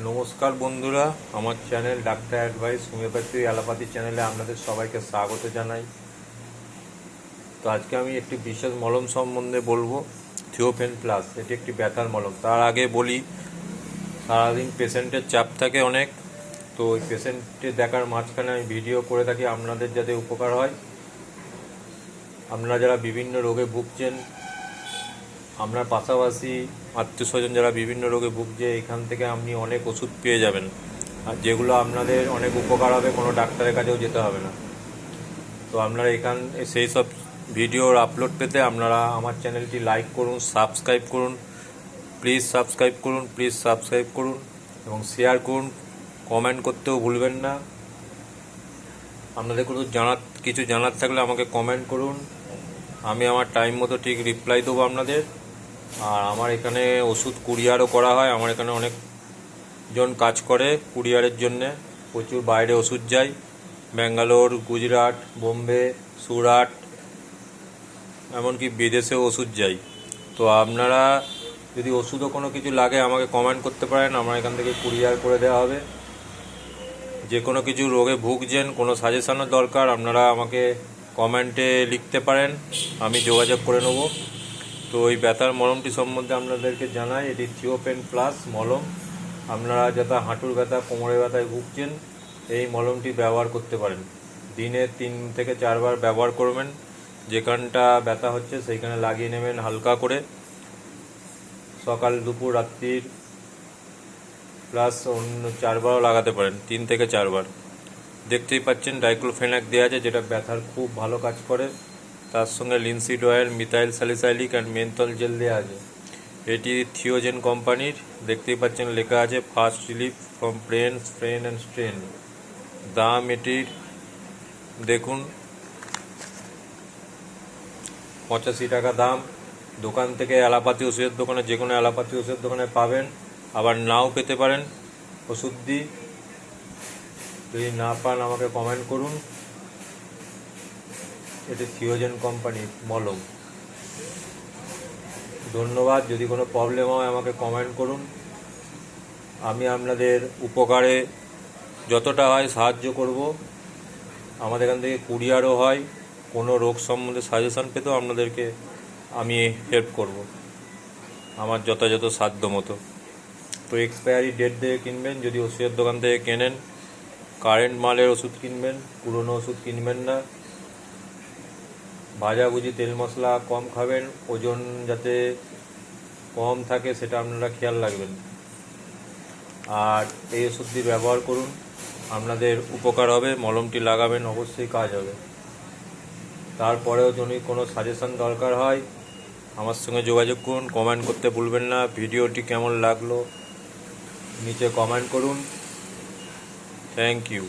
নমস্কার বন্ধুরা, আমার channel doctor advice homeopathy allopathy চ্যানেলে আপনাদের সবাইকে স্বাগত জানাই। তো আজকে আমি একটি বিশেষ মলম সম্বন্ধে বলব, থিওফেন প্লাস, এটি একটি ব্যথার মলম। তার আগে বলি, সারাদিন পেশেন্টের চাপ থাকে অনেক, তো ওই পেশেন্টে দেখার মাঝখানে আমি ভিডিও করে থাকি, আপনাদের যাতে উপকার হয়। আপনারা যারা বিভিন্ন রোগে ভুগছেন আপনার পাশাপাশি আত্মীয় স্বজন যারা বিভিন্ন রোগে ভুগছে এখান থেকে আপনি অনেক ওষুধ পেয়ে যাবেন। আর যেগুলো আপনাদের অনেক উপকার হবে, কোনো ডাক্তারের কাছেও যেতে হবে না। তো আপনারা এখান, সেই সব ভিডিওর আপলোড পেতে আপনারা আমার চ্যানেলটি লাইক করুন সাবস্ক্রাইব করুন। প্লিজ সাবস্ক্রাইব করুন প্লিজ সাবস্ক্রাইব করুন এবং শেয়ার করুন। কমেন্ট করতেও ভুলবেন না। আপনাদের কোনো জানার, কিছু জানার থাকলে আমাকে কমেন্ট করুন। আমি আমার টাইম মতো ঠিক রিপ্লাই দেবো আপনাদের। আর আমার এখানে ওষুধ কুরিয়ারও করা হয়। আমার এখানে অনেক জন কাজ করে কুরিয়ারের জন্যে। প্রচুর বাইরে ওষুধ যায় ব্যাঙ্গালোর, গুজরাট, বোম্বে, সুরাট, এমনকি বিদেশে ওষুধ যাই। তো আপনারা যদি ওষুধও কোনো কিছু লাগে আমাকে কমেন্ট করতে পারেন। আমার এখান থেকে কুরিয়ার করে দেওয়া হবে। যে কোনো কিছু রোগে ভুগছেন, কোনো সাজেশানের দরকার, আপনারা আমাকে কমেন্টে লিখতে পারেন। আমি যোগাযোগ করে নেব। তো ওই ব্যথার মলমটি সম্বন্ধে আপনাদেরকে জানাই। এটি থিওপেন প্লাস মলম। আপনারা যাতে হাঁটুর ব্যথা, কোমরের ব্যথায় ভুগছেন, এই মলমটি ব্যবহার করতে পারেন। দিনে তিন থেকে চারবার ব্যবহার করবেন। যেখানটা ব্যথা হচ্ছে, সেইখানে লাগিয়ে নেবেন হালকা করে। সকাল, দুপুর রাত্রির প্লাস অন্য চারবারও লাগাতে পারেন, তিন থেকে চারবার। দেখতেই পাচ্ছেন, ডাইক্লোফেনাক দেওয়া আছে, যেটা ব্যথার খুব ভালো কাজ করে। তার সঙ্গে linseed oil methyl salicylic and menthol gel দেওয়া আছে। এটি থিওজেন কোম্পানির, দেখতেই পাচ্ছেন লেখা আছে, first relief from brain strain and strain. দাম এটির, দেখুন, পঁচাশি টাকা দাম। দোকান থেকে অ্যালাপাতি ওষুধের দোকানে, যে কোনো অ্যালাপাতি ওষুধের দোকানে পাবেন। আবার নাও পেতে পারেন। ওষুধ দিই যদি না পান, আমাকে কমেন্ট করুন। এটি থিওজেন কোম্পানির মলম। ধন্যবাদ, যদি কোনো প্রবলেম হয় আমাকে কমেন্ট করুন। আমি আপনাদের উপকারে যতটা হয় সাহায্য করব। আমাদের এখান থেকে কুরিয়ারও হয়, কোনো রোগ সম্বন্ধে সাজেশান পেতেও আপনাদেরকে আমি হেল্প করব। আমার যথাযথ সাধ্য মতো। তো এক্সপায়ারি ডেট দিয়ে কিনবেন, যদি ওষুধের দোকান থেকে কেনেন কারেন্ট মালের ওষুধ কিনবেন, পুরনো ওষুধ কিনবেন না ভাজাভুজি তেল মশলা কম খাবেন, ওজন যাতে কম থাকে সেটা আপনারা খেয়াল রাখবেন। আর এই ওষুধটি ব্যবহার করুন, আপনাদের উপকার হবে, মলমটি লাগাবেন, অবশ্যই কাজ হবে। তারপরেও যদি কোনো সাজেশন দরকার হয়, আমার সঙ্গে যোগাযোগ করুন, কমেন্ট করতে ভুলবেন না, ভিডিওটি কেমন লাগল, নিচে কমেন্ট করুন। Thank you.